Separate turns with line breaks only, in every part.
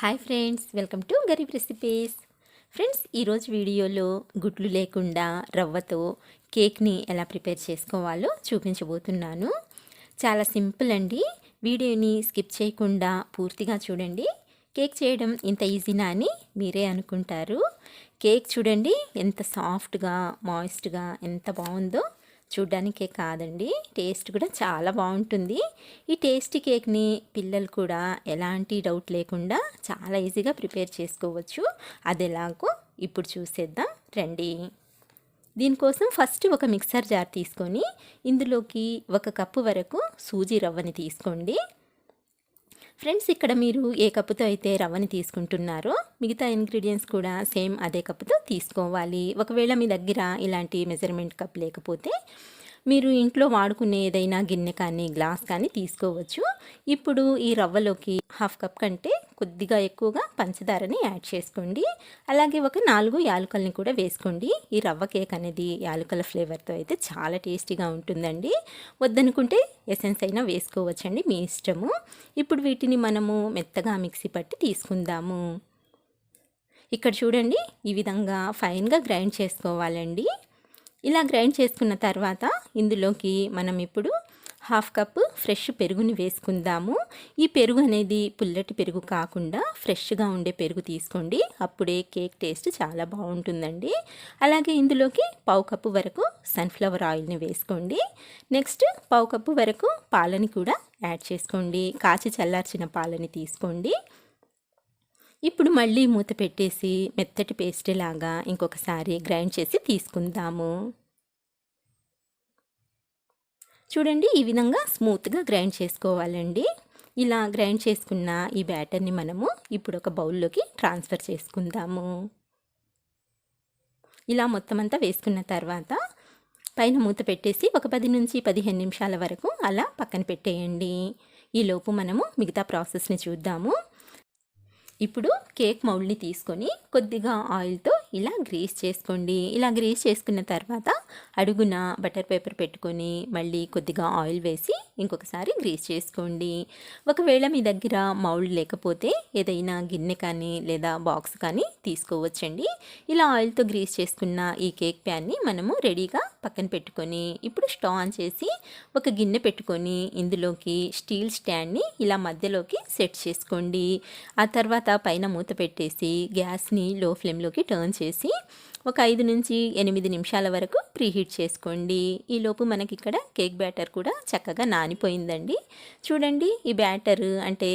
Hi friends welcome to Garib recipes. Friends ఈరోజు వీడియోలో గుడ్లు లేకుండా రవ్వతో కేక్ని ఎలా ప్రిపేర్ చేసుకోవాలో చూపించబోతున్నాను. చాలా సింపుల్ అండి. వీడియోని స్కిప్ చేయకుండా పూర్తిగా చూడండి. కేక్ చేయడం ఇంత ఈజీనా అని మీరే అనుకుంటారు. కేక్ చూడండి ఎంత సాఫ్ట్గా మాయిస్ట్గా ఎంత బాగుందో. చూడ్డానికే కాదండి. టేస్ట్ కూడా చాలా బాగుంటుంది. ఈ టేస్టీ కేక్ని పిల్లలు కూడా ఎలాంటి డౌట్ లేకుండా చాలా ఈజీగా ప్రిపేర్ చేసుకోవచ్చు. అది ఎలాగో ఇప్పుడు చూసేద్దాం. రండి. దీనికోసం ఫస్ట్ ఒక మిక్సర్ జార్ తీసుకొని ఇందులోకి ఒక కప్పు వరకు సూజీ రవ్వని తీసుకోండి. ఫ్రెండ్స్ ఇక్కడ మీరు ఏ కప్పుతో అయితే రవ్వని తీసుకుంటున్నారో మిగతా ఇంగ్రీడియంట్స్ కూడా సేమ్ అదే కప్పుతో తీసుకోవాలి. ఒకవేళ మీ దగ్గర ఇలాంటి మెజర్మెంట్ కప్ లేకపోతే మీరు ఇంట్లో వాడుకునే ఏదైనా గిన్నె కానీ గ్లాస్ కానీ తీసుకోవచ్చు. ఇప్పుడు ఈ రవ్వలోకి హాఫ్ కప్ కంటే కొద్దిగా ఎక్కువగా పంచదారని యాడ్ చేసుకోండి. అలాగే ఒక నాలుగు యాలకల్ని కూడా వేసుకోండి. ఈ రవ్వ కేక్ అనేది యాలకల ఫ్లేవర్తో అయితే చాలా టేస్టీగా ఉంటుందండి. వద్దనుకుంటే ఎసెన్స్ అయినా వేసుకోవచ్చండి మీ ఇష్టము. ఇప్పుడు వీటిని మనము మెత్తగా మిక్సీ పట్టి తీసుకుందాము. ఇక్కడ చూడండి ఈ విధంగా ఫైన్గా గ్రైండ్ చేసుకోవాలండి. ఇలా గ్రైండ్ చేసుకున్న తర్వాత ఇందులోకి మనం ఇప్పుడు హాఫ్ కప్ ఫ్రెష్ పెరుగుని వేసుకుందాము. ఈ పెరుగు అనేది పుల్లటి పెరుగు కాకుండా ఫ్రెష్గా ఉండే పెరుగు తీసుకోండి. అప్పుడే కేక్ టేస్ట్ చాలా బాగుంటుందండి. అలాగే ఇందులోకి పావు కప్పు వరకు సన్ఫ్లవర్ ఆయిల్ని వేసుకోండి. నెక్స్ట్ పావు కప్పు వరకు పాలని కూడా యాడ్ చేసుకోండి. కాచి చల్లార్చిన పాలని తీసుకోండి. ఇప్పుడు మళ్ళీ మూత పెట్టేసి మెత్తటి పేస్ట్ లాగా ఇంకొకసారి గ్రైండ్ చేసి తీసుకుందాము. చూడండి ఈ విధంగా స్మూత్గా గ్రైండ్ చేసుకోవాలండి. ఇలా గ్రైండ్ చేసుకున్న ఈ బ్యాటర్ని మనము ఇప్పుడు ఒక బౌల్లోకి ట్రాన్స్ఫర్ చేసుకుందాము. ఇలా మొత్తం అంతా వేసుకున్న తర్వాత పైన మూత పెట్టేసి ఒక పది నుంచి పదిహేను నిమిషాల వరకు అలా పక్కన పెట్టేయండి. ఈలోపు మనము మిగతా ప్రాసెస్ని చూద్దాము. ఇప్పుడు కేక్ మౌల్డ్ని తీసుకొని కొద్దిగా ఆయిల్తో ఇలా గ్రీస్ చేసుకోండి. ఇలా గ్రీస్ చేసుకున్న తర్వాత అడుగున బటర్ పేపర్ పెట్టుకొని మళ్ళీ కొద్దిగా ఆయిల్ వేసి ఇంకొకసారి గ్రీస్ చేసుకోండి. ఒకవేళ మీ దగ్గర మౌల్డ్ లేకపోతే ఏదైనా గిన్నె కానీ లేదా బాక్స్ కానీ తీసుకోవచ్చండి. ఇలా ఆయిల్తో గ్రీస్ చేసుకున్న ఈ కేక్ ప్యాన్ని మనము రెడీగా పక్కన పెట్టుకొని ఇప్పుడు స్టవ్ ఆన్ చేసి ఒక గిన్నె పెట్టుకొని ఇందులోకి స్టీల్ స్టాండ్ని ఇలా మధ్యలోకి సెట్ చేసుకోండి. ఆ తర్వాత పైన మూత పెట్టేసి గ్యాస్ని లో ఫ్లేమ్లోకి టర్న్ చేసి ఒక ఐదు నుంచి ఎనిమిది నిమిషాల వరకు ప్రీహీట్ చేసుకోండి. ఈలోపు మనకి ఇక్కడ కేక్ బ్యాటర్ కూడా చక్కగా నానిపోయిందండి. చూడండి ఈ బ్యాటర్ అంటే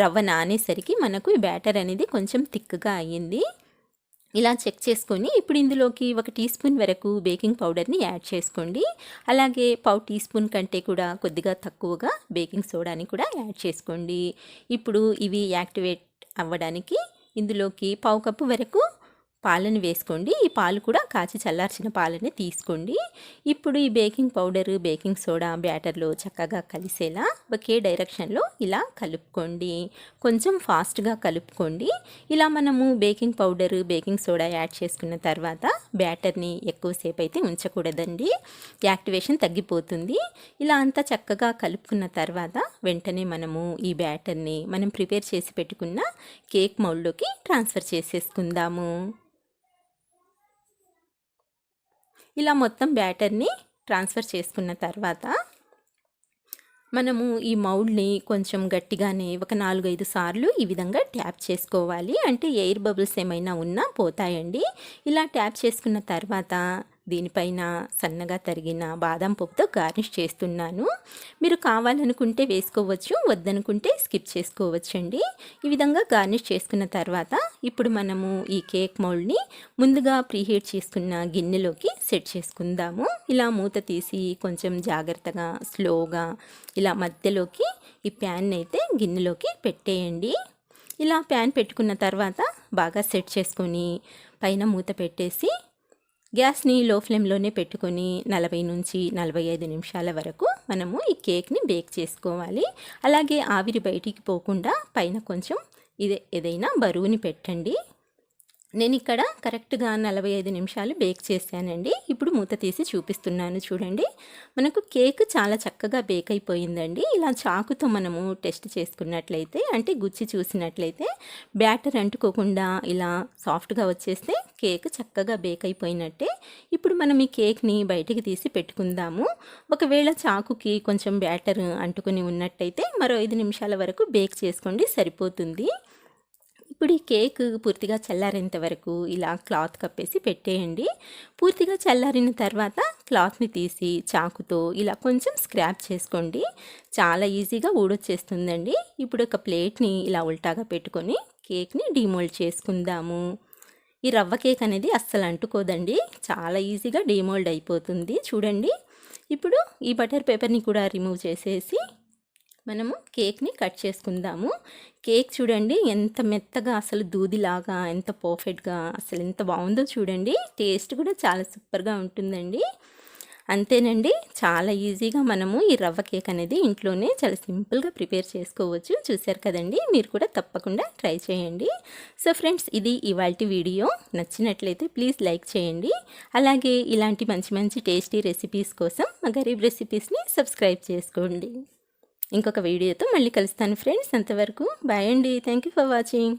రవ్వ నానేసరికి మనకు ఈ బ్యాటర్ అనేది కొంచెం థిక్గా అయ్యింది. ఇలా చెక్ చేసుకొని ఇప్పుడు ఇందులోకి ఒక టీ స్పూన్ వరకు బేకింగ్ పౌడర్ని యాడ్ చేసుకోండి. అలాగే పావు టీ స్పూన్ కంటే కూడా కొద్దిగా తక్కువగా బేకింగ్ సోడాని కూడా యాడ్ చేసుకోండి. ఇప్పుడు ఇవి యాక్టివేట్ అవ్వడానికి ఇందులోకి పావు కప్పు వరకు పాలను వేసుకోండి. ఈ పాలు కూడా కాచి చల్లార్చిన పాలని తీసుకోండి. ఇప్పుడు ఈ బేకింగ్ పౌడరు బేకింగ్ సోడా బ్యాటర్లో చక్కగా కలిసేలా ఒకే డైరెక్షన్లో ఇలా కలుపుకోండి. కొంచెం ఫాస్ట్గా కలుపుకోండి. ఇలా మనము baking powder baking soda add చేసుకున్న తర్వాత బ్యాటర్ని ఎక్కువసేపు అయితే ఉంచకూడదండి. యాక్టివేషన్ తగ్గిపోతుంది. ఇలా అంతా చక్కగా కలుపుకున్న తర్వాత వెంటనే మనము ఈ బ్యాటర్ని మనం ప్రిపేర్ చేసి పెట్టుకున్న కేక్ మౌల్డ్లోకి ట్రాన్స్ఫర్ చేసేసుకుందాము. ఇలా మొత్తం బ్యాటర్ని ట్రాన్స్ఫర్ చేసుకున్న తర్వాత మనము ఈ మౌల్డ్ని కొంచెం గట్టిగానే ఒక నాలుగైదు సార్లు ఈ విధంగా ట్యాప్ చేసుకోవాలి. అంటే ఎయిర్ బబుల్స్ ఏమైనా ఉన్నా పోతాయండి. ఇలా ట్యాప్ చేసుకున్న తర్వాత దీనిపైన సన్నగా తరిగిన బాదం పప్పుతో గార్నిష్ చేస్తున్నాను. మీరు కావాలనుకుంటే వేసుకోవచ్చు వద్దనుకుంటే స్కిప్ చేసుకోవచ్చండి. ఈ విధంగా గార్నిష్ చేసుకున్న తర్వాత ఇప్పుడు మనము ఈ కేక్ మౌల్డ్ని ముందుగా ప్రీహీట్ చేసుకున్న గిన్నెలోకి సెట్ చేసుకుందాము. ఇలా మూత తీసి కొంచెం జాగ్రత్తగా స్లోగా ఇలా మధ్యలోకి ఈ ప్యాన్ అయితే గిన్నెలోకి పెట్టేయండి. ఇలా ప్యాన్ పెట్టుకున్న తర్వాత బాగా సెట్ చేసుకొని పైన మూత పెట్టేసి గ్యాస్ని లో ఫ్లేమ్లోనే పెట్టుకొని నలభై నుంచి నలభై ఐదు నిమిషాల వరకు మనము ఈ కేక్ని బేక్ చేసుకోవాలి. అలాగే ఆవిరి బయటికి పోకుండా పైన కొంచెం ఇదే ఏదైనా బరువుని పెట్టండి. నేను ఇక్కడ కరెక్ట్గా నలభై ఐదు నిమిషాలు బేక్ చేశానండి. ఇప్పుడు మూత తీసి చూపిస్తున్నాను చూడండి. మనకు కేక్ చాలా చక్కగా బేక్ అయిపోయిందండి. ఇలా చాకుతో మనము టెస్ట్ చేసుకున్నట్లయితే అంటే గుచ్చి చూసినట్లయితే బ్యాటర్ అంటుకోకుండా ఇలా సాఫ్ట్గా వచ్చేస్తే కేక్ చక్కగా బేక్ అయిపోయినట్టే. ఇప్పుడు మనం ఈ కేక్ని బయటికి తీసి పెట్టుకుందాము. ఒకవేళ చాకుకి కొంచెం బ్యాటర్ అంటుకుని ఉన్నట్టయితే మరో ఐదు నిమిషాల వరకు బేక్ చేసుకోండి సరిపోతుంది. ఇప్పుడు ఈ కేక్ పూర్తిగా చల్లారేంత వరకు ఇలా క్లాత్ కప్పేసి పెట్టేయండి. పూర్తిగా చల్లారిన తర్వాత క్లాత్ని తీసి చాకుతో ఇలా కొంచెం స్క్రాప్ చేసుకోండి. చాలా ఈజీగా ఊడొచ్చేస్తుందండి. ఇప్పుడు ఒక ప్లేట్ని ఇలా ఉల్టాగా పెట్టుకొని కేక్ని డిమోల్డ్ చేసుకుందాము. ఈ రవ్వ కేక్ అనేది అస్సలు అంటుకోదండి. చాలా ఈజీగా డిమోల్డ్ అయిపోతుంది. చూడండి. ఇప్పుడు ఈ బటర్ పేపర్ని కూడా రిమూవ్ చేసేసి మనము కేక్ని కట్ చేసుకుందాము. కేక్ చూడండి ఎంత మెత్తగా అసలు దూదిలాగా ఎంత పర్ఫెక్ట్గా అసలు ఎంత బాగుందో చూడండి. టేస్ట్ కూడా చాలా సూపర్గా ఉంటుందండి. అంతేనండి చాలా ఈజీగా మనము ఈ రవ్వ కేక్ అనేది ఇంట్లోనే చాలా సింపుల్గా ప్రిపేర్ చేసుకోవచ్చు. చూశారు కదండి మీరు కూడా తప్పకుండా ట్రై చేయండి. సో ఫ్రెండ్స్ ఇది ఇవాళ వీడియో. నచ్చినట్లయితే ప్లీజ్ లైక్ చేయండి. అలాగే ఇలాంటి మంచి మంచి టేస్టీ రెసిపీస్ కోసం మా గరీబ్ రెసిపీస్ని సబ్స్క్రైబ్ చేసుకోండి. ఇంకొక వీడియోతో మళ్ళీ కలుస్తాను ఫ్రెండ్స్. అంతవరకు బాయ్ అండి. Thank you for watching